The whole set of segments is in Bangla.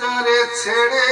যারে ছেড়ে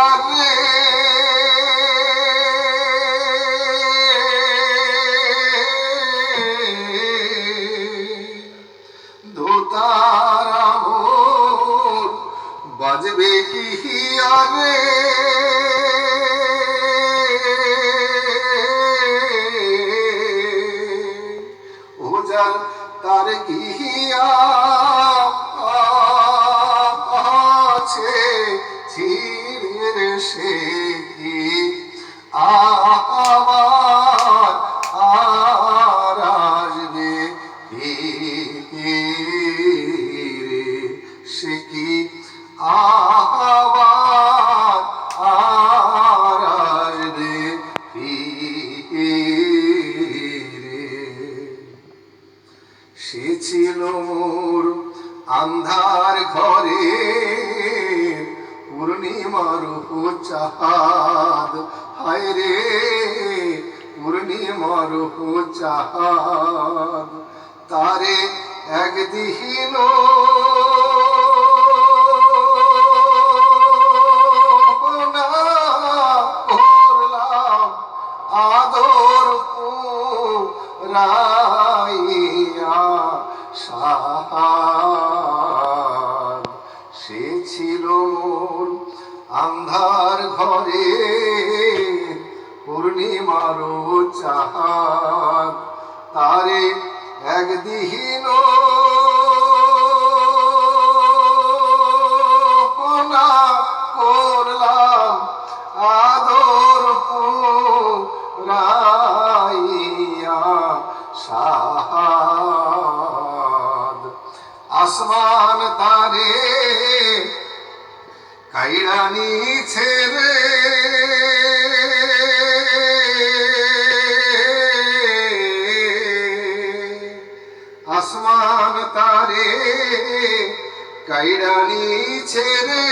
আর রে দোতারা বাজবে কি আর ও যার তার আছে সে আবার আর আসবে ফিরে সে কি? আবার আর আসবে ফিরে সে ছিল মোর আন্ধার ঘরে পূর্ণিমার চাঁদ হায় রে পূর্ণিমার চাঁদ তারে একদিন না করলাম আদর রাইয়া সাহার সে ছিল আন্ধার ঘরে পূর্ণিমার চাহাদ তারে একদিন না করলাম আদর রাইয়া সাহাদ। আসমান তারে কাইরানি ছেড়ে আসমান তারে কাইরানি ছেড়ে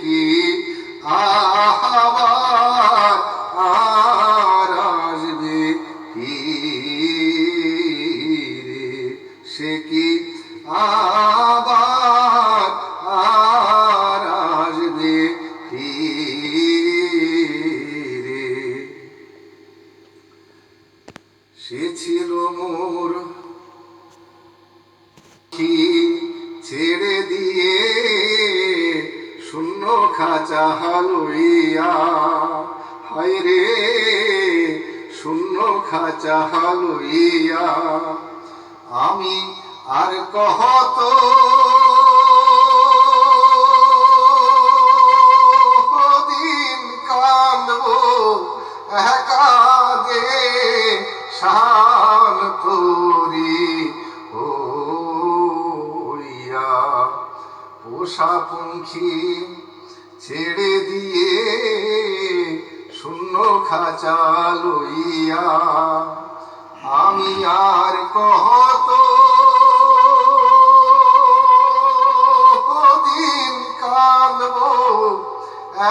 কি? আবার আর আসবে ফিরে সে কি আবার আর আসবে ফিরে সে ছিল মোর কি ছেড়ে দিয়ে খাঁচা হালুইয়া হায় রে, শূন্য খাঁচা হালুইয়া আমি আর কহত দিন কান্দব একাদে শান তোরি হইয়া। পোষা পঙ্খী ছেড়ে দিয়ে শূন্য খাঁচা লইয়া আমি আর কহত দিন কাঁদব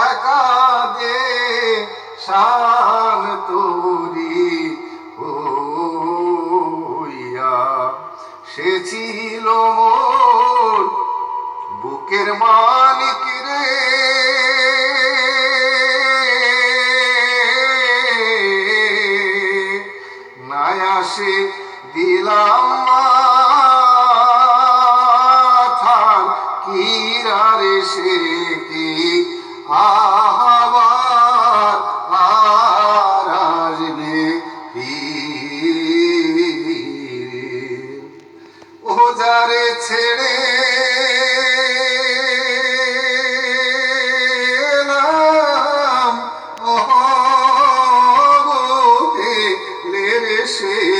একাদে শান তোরি হইয়া। সে ছিল মোর বুকের মালিক কাছে দিলাম মাথার কিরারে সে কি আহাবার ছেড়ে সে